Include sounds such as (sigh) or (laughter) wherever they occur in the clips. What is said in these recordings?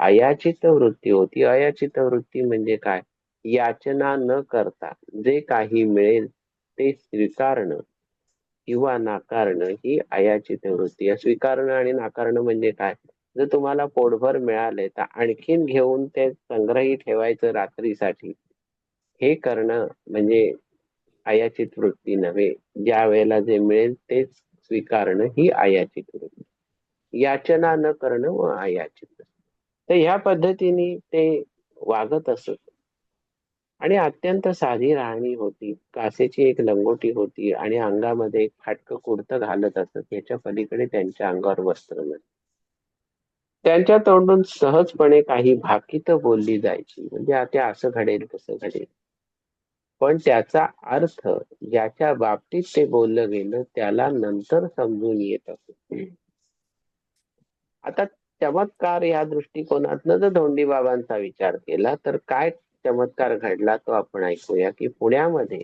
अयाचित वृत्ती होती. अयाचित वृत्ती म्हणजे काय? याचना न करता जे काही मिळेल ते स्वीकारणं किंवा नाकारणं ही अयाचित वृत्ती. आहे स्वीकारणं आणि नाकारणं म्हणजे काय? जर तुम्हाला पोटभर मिळाले तर आणखीन घेऊन ते संग्रही ठेवायचं रात्रीसाठी. हे करणं म्हणजे अयाचित वृत्ती नव्हे. ज्या वेळेला जे मिळेल तेच स्वीकारणं ही अयाचित वृत्ती. याचना न करणं व अयाचित. तर ह्या पद्धतीने ते वागत असत. आणि अत्यंत साधी राहणी होती. कासेची एक लंगोटी होती आणि अंगामध्ये एक फाटकं कुर्त घालत असत. याच्या पलीकडे त्यांच्या अंगावर वस्त्र नसत त्यांच्या तोंडून सहजपणे काही भाकीत बोलली जायची. म्हणजे आता असं घडेल कसं घडेल. पण त्याचा अर्थ ज्याच्या बाबतीत ते बोललं गेलं त्याला नंतर समजून येत असत. आता चमत्कार या दृष्टिकोनातनं जर धोंडी बाबांचा विचार केला तर काय चमत्कार घडला तो आपण ऐकूया की पुण्यामध्ये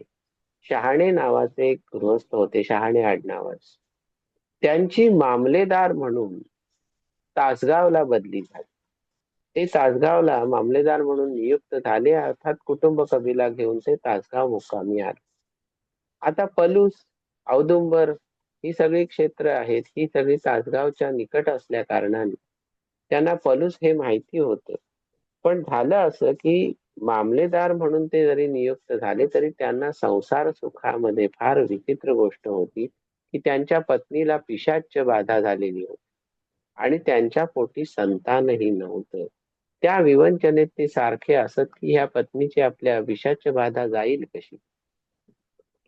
शहाणे नावाचे एक गृहस्थ होते शहाणे आडनावाच त्यांची मामलेदार म्हणून तासगावला बदली झाली. ते तासगावला मामलेदार म्हणून नियुक्त झाले अर्थात कुटुंब कबीला घेऊन ते तासगाव मुक्कामी आले. आता पलूस औदुंबर ही सगळी क्षेत्र आहेत ही सगळी तासगावच्या निकट असल्या कारणाने त्यांना पलूस हे माहिती होतं. पण झालं असं की मामलेदार म्हणून ते जरी नियुक्त झाले तरी त्यांना संसार सुखामध्ये फार विचित्र गोष्ट होती की त्यांच्या पत्नीला पिशाच्य बाधा झालेली होती. आणि त्यांच्या पोटी संतानही नव्हतं. त्या विवंचनेत ते सारखे असत की ह्या पत्नीची आपल्या विषाच्य बाधा जाईल कशी?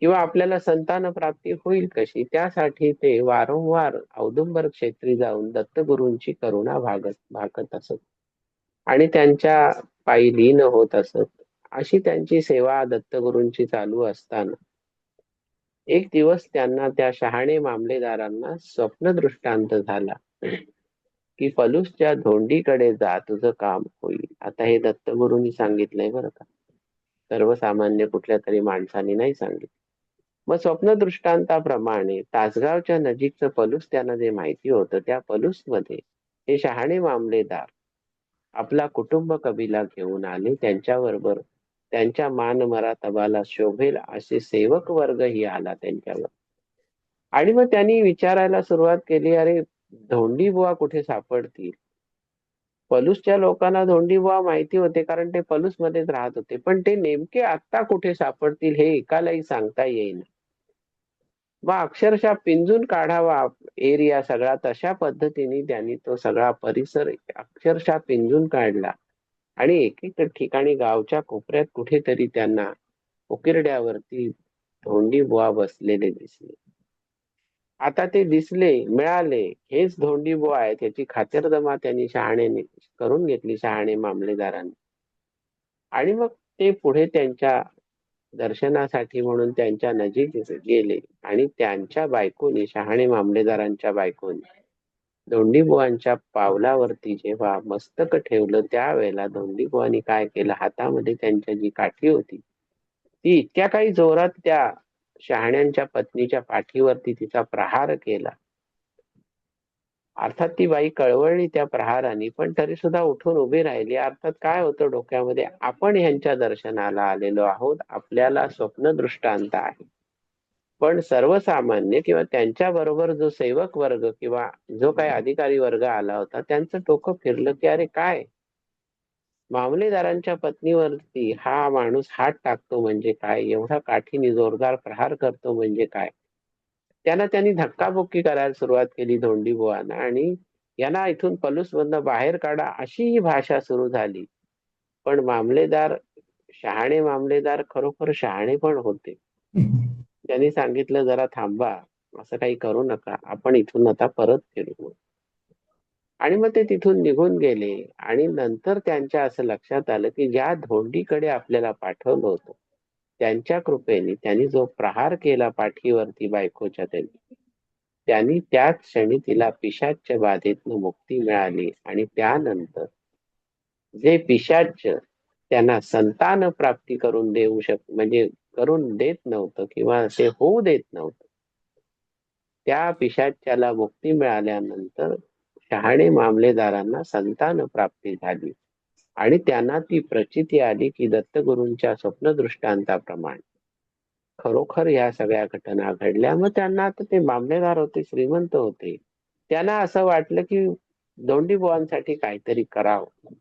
किंवा आपल्याला संतान प्राप्ती होईल कशी? त्यासाठी ते वारंवार औदुंबर क्षेत्री जाऊन दत्तगुरूंची करुणा भागत भागत असत. आणि त्यांच्या पायी लीन होत असत. अशी त्यांची सेवा दत्तगुरूंची चालू असताना. एक दिवस त्यांना त्या शहाणे मामलेदारांना स्वप्न दृष्टांत झाला. की फलूसच्या धोंडीकडे जा तुझं काम होईल. आता हे दत्तगुरूंनी सांगितलंय बरं का. सर्वसामान्य कुठल्या तरी माणसाने नाही सांगितलं. मग स्वप्न दृष्टांताप्रमाणे तासगावच्या नजीकचं पलूस त्यांना जे माहिती होतं त्या पलूसमध्ये हे शहाणे मामलेदार आपला कुटुंब कबीला घेऊन आले. त्यांच्याबरोबर त्यांच्या मान मरातबाला शोभेल असे सेवक वर्ग ही आला त्यांच्यावर. आणि मग त्यांनी विचारायला सुरुवात केली अरे धोंडी बुवा कुठे सापडतील? पलूसच्या लोकांना धोंडी बुवा माहिती होते कारण ते पलूस मध्येच राहत होते. पण ते नेमके आत्ता कुठे सापडतील हे एकालाही सांगता येईना. मग अक्षरशः पिंजून काढावा एरिया सगळा. तशा पद्धतीने त्यांनी तो सगळा परिसर अक्षरशः पिंजून काढला. आणि एक एक ठिकाणी गावच्या कोपऱ्यात कुठेतरी त्यांना उकिरड्यावरती धोंडी बुवा बसलेले दिसले. आता ते दिसले मिळाले. हेच धोंडी बुवा आहे त्याची खातरजमा त्यांनी शहाणेने करून घेतली शहाणे मामलेदारांनी. आणि मग ते पुढे त्यांच्या दर्शनासाठी म्हणून त्यांच्या नजीक गेले आणि त्यांच्या बायकोनी शहाणे मामलेदारांच्या बायकोनी धोंडीबुवांच्या पावलावरती जेव्हा मस्तक ठेवलं त्यावेळेला धोंडीबुवांनी काय केलं? हातामध्ये त्यांच्या जी काठी होती ती इतक्या काही जोरात त्या शहाण्यांच्या पत्नीच्या पाठीवरती तिचा प्रहार केला. अर्थात ती बाई कळवळली त्या प्रहाराने पण तरी सुद्धा उठून उभी राहिली. अर्थात काय होतं डोक्यामध्ये? आपण ह्यांच्या दर्शनाला आलेलो आहोत. आपल्याला स्वप्न दृष्टांत आहे. पण सर्वसामान्य किंवा त्यांच्या बरोबर जो सेवक वर्ग किंवा जो काही अधिकारी वर्ग आला होता त्यांचं टोकं फिरलं की अरे काय? मामलेदारांच्या पत्नीवरती हा माणूस हात टाकतो म्हणजे काय? एवढा काठीने जोरदार प्रहार करतो म्हणजे काय? त्यांना त्यांनी धक्काबुक्की करायला सुरुवात केली धोंडी बुवाना. आणि यांना इथून पलूस मधनं बाहेर काढा अशी ही भाषा सुरू झाली. पण मामलेदार शहाणे मामलेदार खरोखर शहाणे पण होते. त्यांनी सांगितलं जरा थांबा असं काही करू नका. आपण इथून आता परत फिरू आणि मग ते तिथून निघून गेले. आणि नंतर त्यांच्या असं लक्षात आलं की ज्या धोंडीकडे आपल्याला पाठवलं होतं त्यांच्या कृपेने त्यांनी जो प्रहार केला पाठीवरती बायकोच्या त्यांनी त्यांनी त्याच क्षणी तिला पिशाच्य बाधेतनं मुक्ती मिळाली आणि त्यानंतर जे पिशाच्य त्यांना संतान प्राप्ती करून देऊ शक म्हणजे करून देत नव्हतं किंवा ते होऊ देत नव्हतं त्या पिशाच्याला मुक्ती मिळाल्यानंतर शहाणे मामलेदारांना संतान प्राप्ती झाली. आणि त्यांना ती प्रचिती आली की दत्तगुरूंच्या स्वप्नदृष्टांताप्रमाणे. खरोखर या सगळ्या घटना घडल्या. मग त्यांना आता ते मामलेदार होते श्रीमंत होते. त्यांना असं वाटलं की दोंडी बुवांसाठी काहीतरी करावं.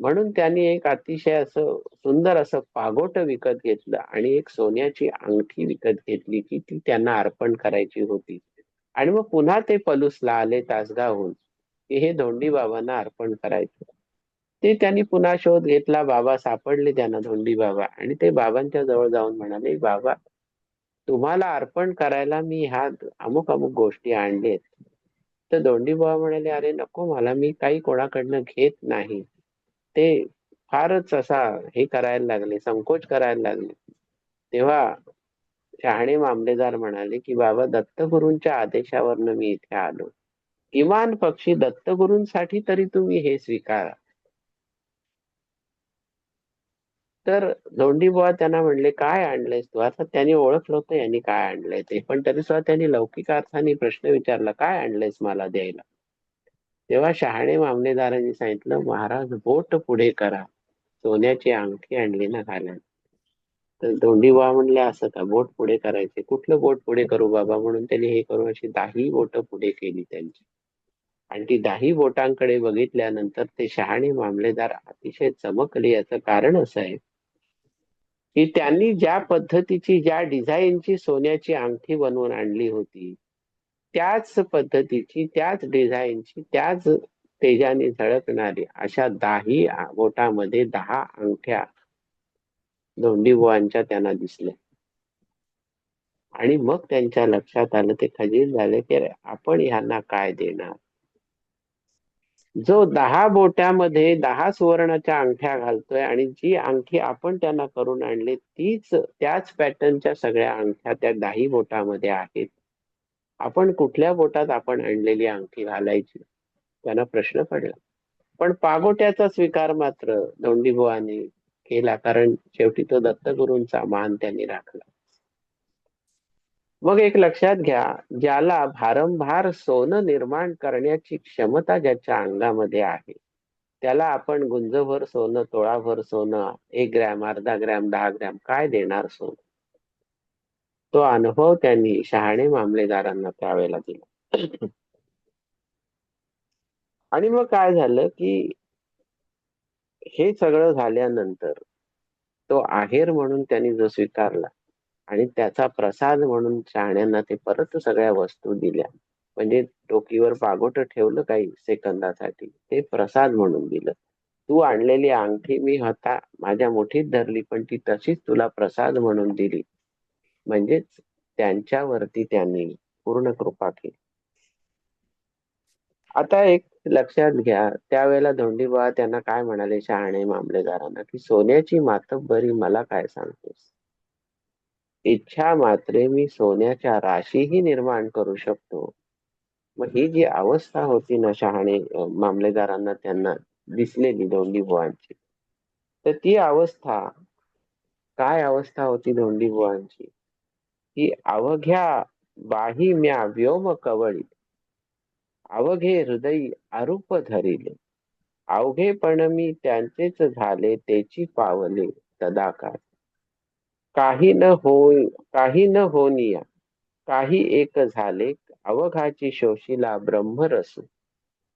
म्हणून त्यांनी एक अतिशय असं सुंदर असं पागोट विकत घेतलं आणि एक सोन्याची अंगठी विकत घेतली की ती त्यांना अर्पण करायची होती. आणि मग पुन्हा ते पलूसला आले तासगावहून की हे धोंडी बाबांना अर्पण करायचं. ते त्यांनी पुन्हा शोध घेतला बाबा सापडले त्यांना धोंडी बाबा. आणि ते बाबांच्या जवळ जाऊन म्हणाले बाबा तुम्हाला अर्पण करायला मी ह्या अमुक अमुक गोष्टी आणलेत. तर धोंडी बाबा म्हणाले अरे नको मला मी काही कोणाकडनं घेत नाही. ते फारच असा हे करायला लागले संकोच करायला लागले. तेव्हा शहाणे मामलेदार म्हणाले की बाबा दत्तगुरूंच्या आदेशावरनं मी इथे आलो. किमान पक्षी दत्तगुरूंसाठी तरी तुम्ही हे स्वीकारा. तर धोंडी बुवा त्यांना म्हणले काय आणलंयस तू? आता त्यांनी ओळखलं होतं यांनी काय आणलंय ते. पण तरी सुद्धा त्यांनी लौकिक अर्थाने प्रश्न विचारला काय आणलंयस मला द्यायला? तेव्हा शहाणे मामलेदारांनी सांगितलं महाराज बोट पुढे करा. सोन्याची अंगठी आणली ना घालायला. तर धोंडीबा बुवा म्हणले असं का? बोट पुढे करायचे? कुठलं बोट पुढे करू बाबा? म्हणून त्यांनी हे करू अशी दाही बोट पुढे केली त्यांची. आणि ती दाही बोटांकडे बघितल्यानंतर ते शहाणे मामलेदार अतिशय चमकले. याचं कारण असं आहे की त्यांनी ज्या पद्धतीची ज्या डिझाईनची सोन्याची अंगठी बनवून आणली होती त्याच पद्धतीची त्याच डिझाईनची त्याच तेजाने झळकणारी अशा दाही बोटामध्ये दहा अंगठ्या धोंडीबुवांच्या त्यांना दिसल्या. आणि मग त्यांच्या लक्षात आलं ते खजील झाले की आपण ह्यांना काय देणार? जो दहा बोट्यामध्ये दहा सुवर्णाच्या अंगठ्या घालतोय आणि जी अंगठी आपण त्यांना करून आणली तीच त्याच पॅटर्नच्या सगळ्या अंगठ्या त्या दही बोटामध्ये आहेत. आपण कुठल्या बोटात आपण आणलेली अंगठी घालायची? त्यांना प्रश्न पडला. पण पागोट्याचा स्वीकार मात्र दोंडीबुवाने केला कारण शेवटी तो दत्तगुरूंचा मान त्यांनी राखला. मग एक लक्षात घ्या ज्याला भारंभार सोनं निर्माण करण्याची क्षमता ज्याच्या अंगामध्ये आहे त्याला आपण गुंजभर सोनं तोळाभर सोनं एक ग्रॅम अर्धा ग्रॅम दहा ग्रॅम काय देणार सोनं? तो अनुभव त्यांनी शहाणे मामलेदारांना त्यावेळेला दिला. आणि मग काय झालं की हे सगळं झाल्यानंतर तो आहेर म्हणून त्यांनी जो स्वीकारला आणि त्याचा प्रसाद म्हणून शहाण्यांना ते परत सगळ्या वस्तू दिल्या. म्हणजे टोकीवर पागोट ठेवलं काही सेकंदासाठी. ते प्रसाद म्हणून दिलं. तू आणलेली अंगठी मी होता माझ्या मुठीत धरली पण ती तशीच तुला प्रसाद म्हणून दिली. म्हणजेच त्यांच्यावरती त्यांनी पूर्ण कृपा केली. आता एक लक्षात घ्या त्यावेळेला धोंडीबा त्यांना काय म्हणाले? शहाणे मामलेदारांना की सोन्याची मातब्बरी मला काय सांगतोस? इच्छा मात्रे मी सोन्याच्या राशीही निर्माण करू शकतो. मग ही जी अवस्था होती ना शहाणे मामलेदारांना त्यांना दिसलेली धोंडी बुवांची तर ती अवस्था काय अवस्था होती धोंडी बुवांची? की अवघ्या बाही म्या व्योम कवळी अवघे हृदय अरूप धरिले अवघेपण मी त्यांचेच झाले तेची पावले तदाकार. काही न हो काही न होनिया काही एक झाले अवघाची शोषिला ब्रह्मरसू.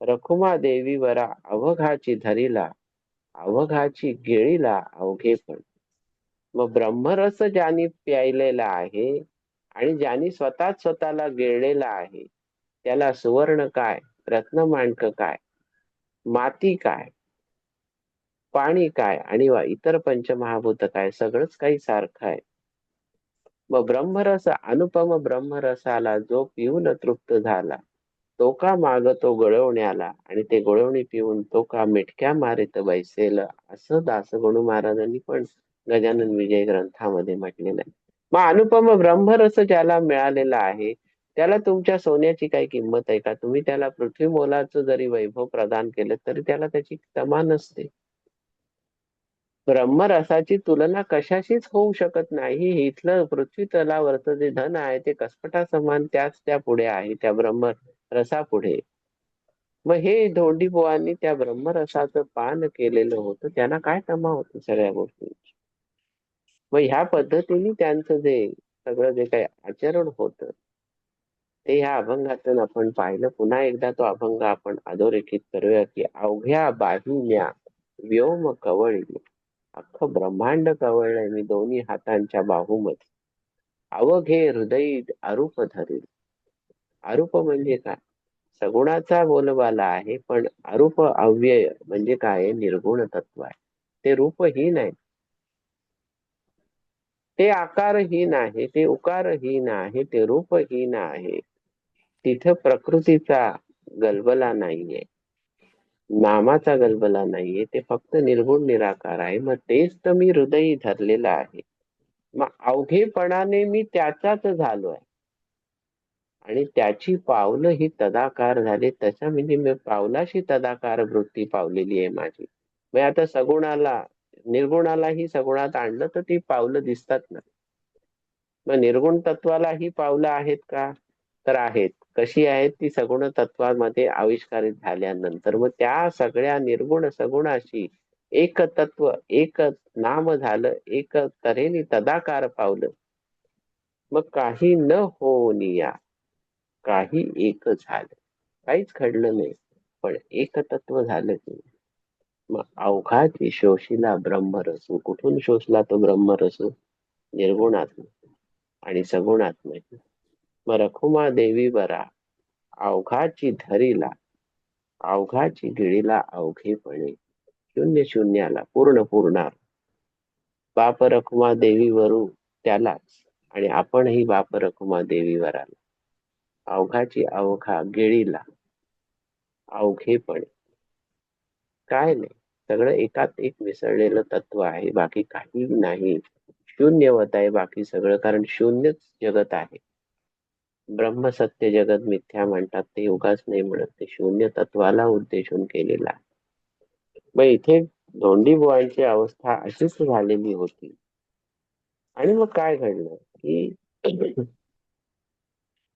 रखुमा देवीवरा अवघाची धरिला अवघाची गिळीला अवघेपण मग ब्रह्मरस ज्यानी प्यायलेला आहे आणि ज्यानी स्वतःच स्वतःला गिळलेला आहे त्याला सुवर्ण काय रत्नमांडक काय माती काय पाणी काय आणि इतर पंचमहाभूत काय? सगळंच काही सारखं आहे. मग ब्रह्मरस अनुपम ब्रह्मरसाला जो पिऊन तृप्त झाला. तो का मागतो गळवण्याला आणि ते गळवणी पिऊन तो का मिटक्या मारित बैसेल? असं दासगणू महाराजांनी पण गजानन विजय ग्रंथामध्ये म्हटलेलं आहे. मग अनुपम ब्रह्मरस ज्याला मिळालेला आहे त्याला तुमच्या सोन्याची काही किंमत आहे का? तुम्ही त्याला पृथ्वी मोलाचं जरी वैभव प्रदान केलं तरी त्याला त्याची तमा नसते ब्रह्मरसाची तुलना कशाशीच होऊ शकत नाही. इथलं पृथ्वी तलावरचं जे धन आहे ते कसपटा समान त्याच त्या पुढे आहे त्या ब्रह्म रसा पुढे मग हे धोंडी बुवांनी त्या ब्रह्मरसाचं पान केलेलं होतं. त्यांना काय तमा होती सगळ्या गोष्टींची? मग ह्या पद्धतीने त्यांचं जे सगळं जे काही आचरण होतं ते ह्या अभंगातून आपण पाहिलं. पुन्हा एकदा तो अभंग आपण अधोरेखित करूया की अवघ्या बाहिन्या व्योम कवळी अख्खं ब्रह्मांड कवळलंय मी दोन्ही हातांच्या बाहूमध्ये. अवघे हृदय अरूप धरील. अरूप म्हणजे काय? सगुणाचा बोलबाला आहे पण अरूप अव्यय म्हणजे काय? निर्गुण तत्व आहे. ते रूपहीन आहे. ते आकारहीन आहे ते उकारहीन आहे ते रूपहीन आहे. तिथं प्रकृतीचा गलबला नाहीये. नामाचा गलबला नाहीये ते फक्त निर्गुण निराकार आहे. मग तेच तर मी हृदयी धरलेलं आहे. मग अवघेपणाने मी त्याचाच झालो आहे आणि त्याची पावलं ही तदाकार झाली. त्याच्या म्हणजे मी पावलाशी तदाकार वृत्ती पावलेली आहे माझी. मग आता सगुणाला निर्गुणालाही सगुणात आणलं तर ती पावलं दिसतात ना. मग निर्गुण तत्वाला ही पावलं आहेत का? तर आहेत. कशी आहे ती सगुण तत्वामध्ये आविष्कारित झाल्यानंतर मग त्या सगळ्या निर्गुण सगुणाशी एक तत्व एक नाम झालं एक तऱ्हेने तदाकार पावलं. मग काही न होनिया काही एक झालं. काहीच घडलं नाही पण एक तत्व झालं की मग अवघाची शोषिला ब्रह्मरसू. कुठून शोषला तो ब्रह्मरसू? निर्गुणात्म आणि सगुणात्म. रखुमा देवी बरा. अवघाची धरीला अवघाची गिळीला अवघेपणे शून्य शून्याला पूर्ण पूर्णार. बाप रखुमा देवीवरू त्यालाच आणि आपणही बाप रखुमा देवीवर अवघाची अवघा गिळीला अवघेपणे काय नाही सगळं एकात एक मिसळलेलं तत्व आहे बाकी काही नाही. शून्यवत आहे बाकी सगळं कारण शून्यच जगत आहे. ब्रह्म सत्य जगत मिथ्या म्हणतात ते उगाच नाही म्हणत ते शून्य तत्वाला उद्देशून केलेला मग इथे धोंडी बुवांची अवस्था अशीच झालेली होती. आणि मग काय घडलं की (clears throat)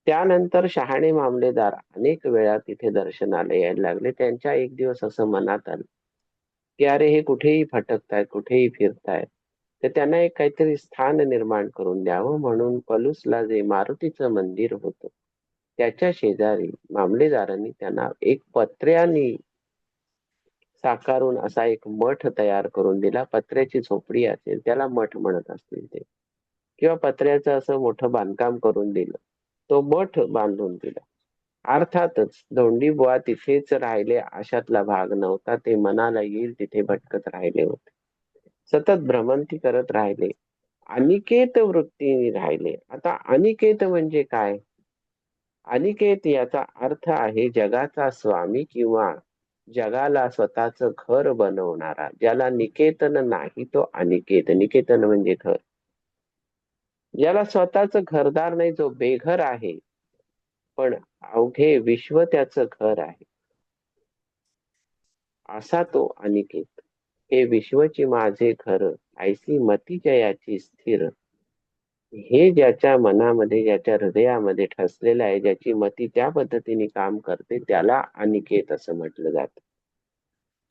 त्यानंतर शहाणे मामलेदार अनेक वेळा तिथे दर्शनाला यायला लागले. त्यांच्या एक दिवस असं मनात आलं की अरे हे कुठेही फटकतायत कुठेही फिरतायत. तर त्यांना एक काहीतरी स्थान निर्माण करून द्यावं म्हणून पलूसला जे मारुतीचं मंदिर होतं त्याच्या शेजारी मामलेदारांनी त्यांना एक पत्र्यानी साकारून असा एक मठ तयार करून दिला. पत्र्याची झोपडी असेल त्याला मठ म्हणत असतील ते. किंवा पत्र्याचं असं मोठं बांधकाम करून दिलं. तो मठ बांधून दिला. अर्थातच धोंडी बुवा तिथेच राहिले अशातला भाग नव्हता. ते मनाला येईल तिथे भटकत राहिले होते. सतत भ्रमंती करत राहिले. अनिकेत वृत्तीने राहिले. आता अनिकेत म्हणजे काय? अनिकेत याचा अर्थ आहे जगाचा स्वामी किंवा जगाला स्वतःच घर बनवणारा. ज्याला निकेतन नाही तो अनिकेत. निकेतन म्हणजे घर. ज्याला स्वतःच घरदार नाही जो बेघर आहे. पण अवघे विश्व त्याच घर आहे. असा तो अनिकेत. हे विश्वची माझे घर ऐसी मती जयाची स्थिर. हे ज्याच्या मनामध्ये ज्याच्या हृदयामध्ये ठसलेलं आहे ज्याची मती त्या पद्धतीने काम करते त्याला अनिकेत असं म्हटलं जात.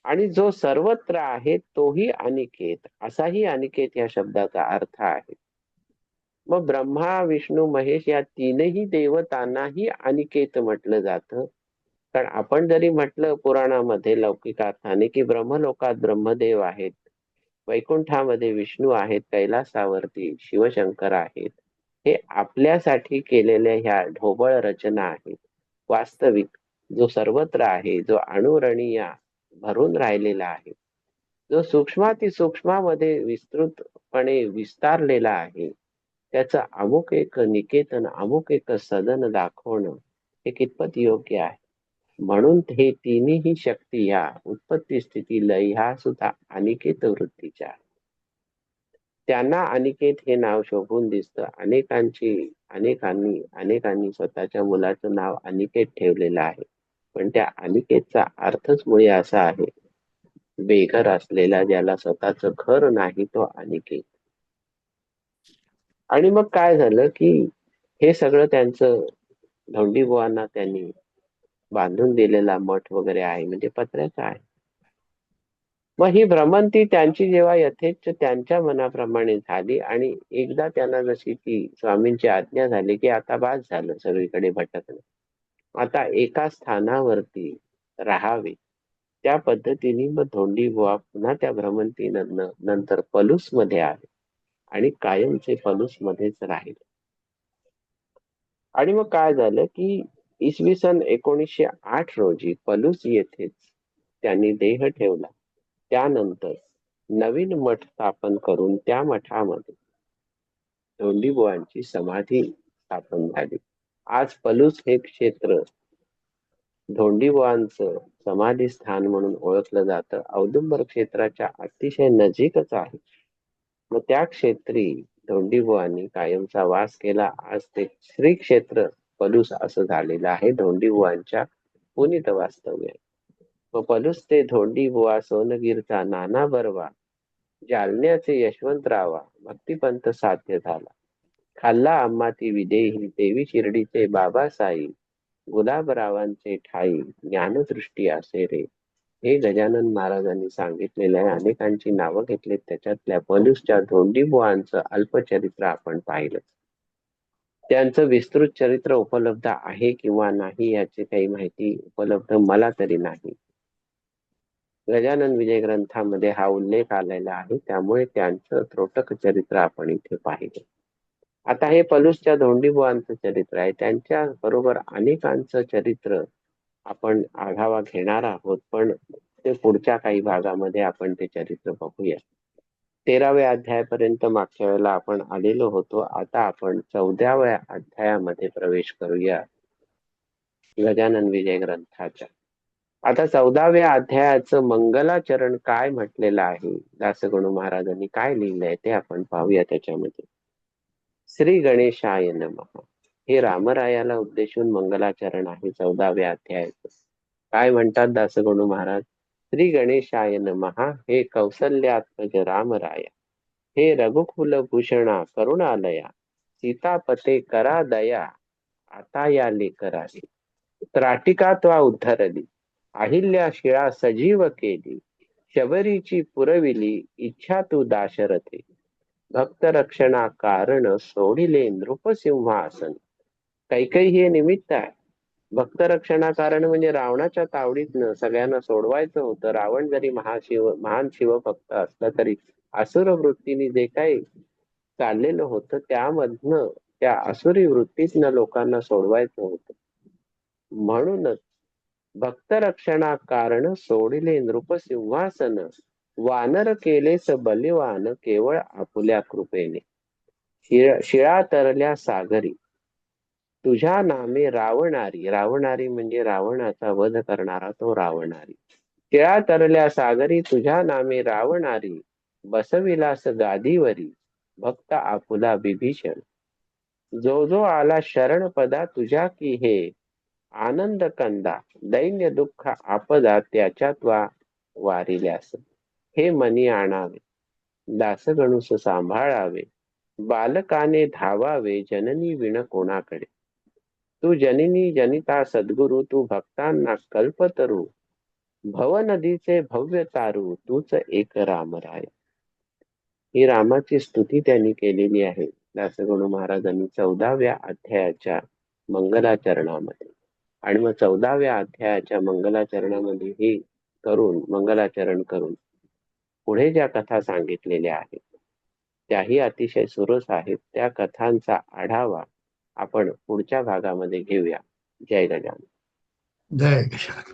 आणि जो सर्वत्र आहे तोही अनिकेत. असाही अनिकेत या शब्दाचा अर्थ आहे. मग ब्रह्मा विष्णू महेश या तीनही देवतांनाही अनिकेत म्हटलं जातं. कारण आपण जरी म्हटलं पुराणामध्ये लौकिक अर्थाने की ब्रह्मलोकात ब्रह्मदेव आहेत वैकुंठामध्ये विष्णू आहेत कैलासावरती शिवशंकर आहेत हे आपल्यासाठी केलेल्या ह्या ढोबळ रचना आहेत. वास्तविक जो सर्वत्र आहे जो अणुरणीय भरून राहिलेला आहे जो सूक्ष्माती सूक्ष्मामध्ये विस्तृतपणे विस्तारलेला आहे त्याचं अमुक एक निकेतन अमुक एक सदन दाखवणं हे कितपत योग्य आहे? म्हणून हे तिन्ही शक्ती ह्या उत्पत्ती स्थिती लय ह्या सुद्धा अनिकेत वृत्तीच्या. त्यांना अनिकेत हे नाव शोभून दिसतं. अनेकांची अनेकांनी अनेकांनी स्वतःच्या मुलाचं नाव अनिकेत ठेवलेलं आहे. पण त्या अनिकेतचा अर्थच मुळे असा आहे. बेघर असलेला ज्याला स्वतःच घर नाही तो अनिकेत. आणि मग काय झालं की हे सगळं त्यांचं धोंडीबुवांना त्यांनी बांधून दिलेला मठ वगैरे आहे म्हणजे पत्र्याचा आहे. मग ही भ्रमंती त्यांची जेव्हा यथेच्छ त्यांच्या मनाप्रमाणे झाली आणि एकदा त्यांना जशी ती स्वामींची आज्ञा झाली की आता बाज झालं सगळीकडे भटकणं. आता एका स्थानावरती राहावे. त्या पद्धतीने मग धोंडी बुवा पुन्हा त्या भ्रमंती नंतर पलूसमध्ये आले आणि कायमचे पलूस मध्येच राहिले. आणि मग काय झालं की इसवी सन एकोणीसशे आठ रोजी पलूस येथेच त्यांनी देह ठेवला. त्यानंतर नवीन मठ स्थापन करून त्या मठामध्ये धोंडीबुवांची समाधी स्थापन झाली. आज पलूस हे क्षेत्र धोंडीबुवांचं समाधी स्थान म्हणून ओळखलं जातं. औदुंबर क्षेत्राच्या अतिशय नजीकच आहे. मग त्या क्षेत्री धोंडीबुवांनी कायमचा वास केला. आज ते श्री क्षेत्र पलूस असं झालेलं आहे. धोंडीबुवांच्या पुनित वास्तव्य व पलूस ते धोंडीबुवा सोनगीरचा नाना बरवा. जालन्याचे यशवंतरावा भक्तिपंत साध्य झाला. खाल्ला अम्मा ती विदेही देवी शिर्डीचे बाबासाई गुलाबरावांचे ठाई ज्ञानदृष्टी असे रे. हे गजानन महाराजांनी सांगितलेल्या अनेकांची नावं घेतलीत. त्याच्यातल्या पलूसच्या धोंडीबुवांचं अल्पचरित्र आपण पाहिलं त्यांचं विस्तृत चरित्र उपलब्ध आहे किंवा नाही याची काही माहिती उपलब्ध मला तरी नाही. गजानन विजय ग्रंथामध्ये हा उल्लेख आलेला आहे. त्यामुळे त्यांचं त्रोटक चरित्र आपण इथे पाहिलं. आता हे पलूसच्या धोंडीबुवांचं चरित्र आहे. त्यांच्या बरोबर अनेकांचं चरित्र आपण आढावा घेणार आहोत. पण ते पुढच्या काही भागामध्ये आपण ते चरित्र बघूया. तेराव्या अध्यायापर्यंत मागच्या वेळेला आपण आलेलो होतो. आता आपण चौदाव्या अध्यायामध्ये प्रवेश करूया. गजानन विजय ग्रंथाच्या. आता चौदाव्या अध्यायाचं मंगलाचरण काय म्हटलेलं आहे? दासगणू महाराजांनी काय लिहिलंय ते आपण पाहूया त्याच्यामध्ये. श्री गणेशाय नमः. हे रामरायाला उद्देशून मंगलाचरण आहे चौदाव्या अध्यायाचं. काय म्हणतात दासगणू महाराज? श्री गणेशाय नमहा हे कौसल्यात्मज रामराया. हे रघुकुल भूषणा करुणालया. सीतापते करा दया. आता या लेकराली त्राटिका त्वा उद्धरली. अहिल्या शिळा सजीव केली. शबरीची पुरविली. इच्छा तू दाशरथे. भक्त रक्षणा कारण सोडिले नृपसिंहासन. कैकई हे निमित्त आहे. भक्तरक्षणा कारण म्हणजे रावणाच्या तावडीतनं सगळ्यांना सोडवायचं होतं. रावण जरी महाशिव महान शिवभक्त असला तरी असुर वृत्तीने जे काही चाललेलं होतं त्यामधनं त्या असुरी वृत्तीतनं लोकांना सोडवायचं होतं. म्हणूनच भक्तरक्षणा कारण सोडिले नृपसिंहासन वानर केलेस बलिवान केवळ आपुल्या कृपेने. शिळा तरल्या सागरी. तुझ्या नामे रावणारी रावणारी म्हणजे रावणाचा वध करणारा तो रावणारी. तिळा तरल्या सागरी तुझ्या नामे रावणारी बसविलास गादीवरी भक्त आपुला विभीषण. जो जो आला शरण पदा तुझ्या की हे आनंद कंदा दैन्य दुःख आपदा त्याच्यात वा वारिल्यास. हे मनी आणावे दासगणूस सांभाळावे बालकाने धावावे जननी विण कोणाकडे. तू जनिनी जनिता सद्गुरु तू भक्तांना कल्पतरू. भव नदीचे भव्य तारू तूच एक रामराय. ही रामाची स्तुती त्यांनी केलेली आहे. दासगणू महाराजांनी चौदाव्या अध्यायाच्या मंगलाचरणामध्ये आणि मग चौदाव्या अध्यायाच्या मंगलाचरणामध्ये हे करून मंगलाचरण करून पुढे ज्या कथा सांगितलेल्या आहेत त्याही अतिशय सुरस आहेत. त्या कथांचा आढावा आपण पुढच्या भागामध्ये घेऊया. जय गजानन. जय गजानन.